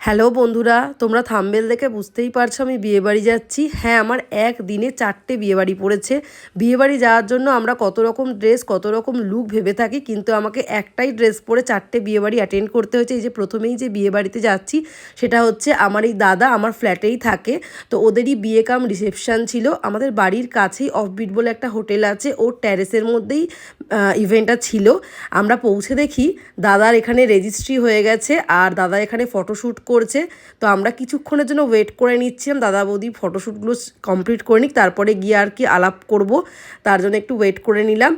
Hello বন্ধুরা, তোমরা thumbnail দেখে বুঝতেই পারছ আমি বিয়েবাড়ি যাচ্ছি। হ্যাঁ আমার এক দিনে চারটে বিয়েবাড়ি পড়েছে। বিয়েবাড়ি যাওয়ার জন্য আমরা কত রকম ড্রেস কত রকম লুক ভেবে থাকি, কিন্তু আমাকে একটাই ড্রেস পরে চারটে বিয়েবাড়ি অ্যাটেন্ড করতে হয়েছে। এই যে প্রথমেই যে বিয়েবাড়িতে যাচ্ছি, সেটা হচ্ছে আমার এই দাদা, আমার ফ্ল্যাটেই থাকে। তো ওদেরই বিয়ে কাম রিসেপশান ছিল। আমাদের বাড়ির কাছেই অফবিট বলে একটা হোটেল আছে, ওর ট্যারেসের মধ্যেই ইভেন্টটা ছিল। আমরা পৌঁছে দেখি, দাদার এখানে রেজিস্ট্রি হয়ে গেছে, আর দাদা এখানে ফটোশ্যুট করছে। তো আমরা কিছুক্ষণের জন্য ওয়েট করে নিচ্ছিলাম। দাদা বৌদি ফটোশ্যুটগুলো কমপ্লিট করে নিক, তারপরে গিয়ে আর কি আলাপ করব। তার জন্য একটু ওয়েট করে নিলাম।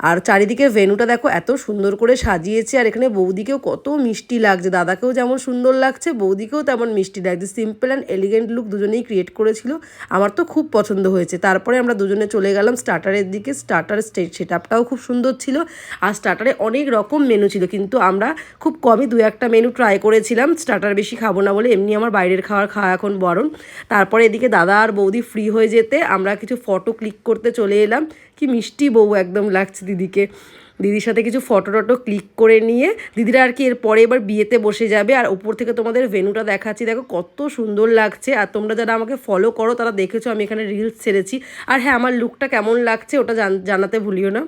আর চারিদিকে ভেনুটা দেখো, এত সুন্দর করে সাজিয়েছে, আর এখানে বৌদিকেও কত মিষ্টি লাগছে, দাদাকেও যেমন সুন্দর লাগছে, বৌদিকেও তেমন মিষ্টি লাগছে সিম্পল অ্যান্ড এলিগেন্ট লুক দুজনেই ক্রিয়েট করেছিল, আমার তো খুব পছন্দ হয়েছে, তারপরে আমরা দুজনে চলে গেলাম স্টার্টারের দিকে স্টার্টার সেট আপটাও খুব সুন্দর ছিল, আর স্টার্টারে অনেক রকম মেনু ছিল, কিন্তু আমরা খুব কমই দু একটা মেনু ট্রাই করেছিলাম স্টার্টার বেশি খাব না বলে এমনি আমার বাইরের খাওয়ার খাওয়া এখন বরণ, তারপরে এদিকে দাদা আর বৌদি ফ্রি হয়ে যেতে, আমরা কিছু ফটো ক্লিক করতে চলে এলাম, কি মিষ্টি বউ একদম লাগছে দিদিকে। দিদির সাথে কিছু ফটো টটো ক্লিক করে নিয়ে দিদিরা আর কি এরপরে এবার বিয়েতে বসে যাবে। আর ওপর থেকে তোমাদের ভেনুটা দেখাচ্ছি। দেখো কত সুন্দর লাগছে। আর তোমরা যারা আমাকে ফলো করো, তারা দেখেছ আমি এখানে রিলস ছেড়েছি। আর হ্যাঁ আমার লুকটা কেমন লাগছে ওটা জানাতে ভুলিও না।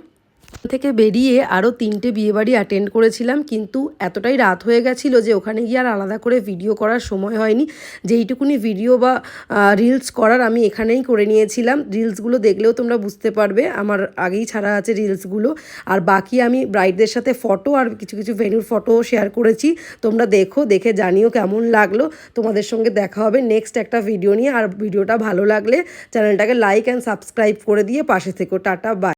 থেকে বেরিয়ে আরও তিনটে বিয়েবাড়ি অ্যাটেন্ড করেছিলাম, কিন্তু এতটাই রাত হয়ে গেছিল যে ওখানে গিয়ে আর আলাদা করে ভিডিও করার সময় হয়নি। যেইটুকুনি ভিডিও বা রিলস করার আমি এখানেই করে নিয়েছিলাম। রিলসগুলো দেখলেও তোমরা বুঝতে পারবে, আমার আগেই ছাড়া আছে রিলসগুলো আর বাকি আমি ব্রাইডদের সাথে ফটো আর কিছু কিছু ভেনুর ফটো শেয়ার করেছি। তোমরা দেখো, দেখে জানিও কেমন লাগল। তোমাদের সঙ্গে দেখা হবে নেক্সট একটা ভিডিও নিয়ে। আর ভিডিওটা ভালো লাগলে চ্যানেলটাকে লাইক অ্যান্ড সাবস্ক্রাইব করে দিয়ে পাশে থেকো। Tata bye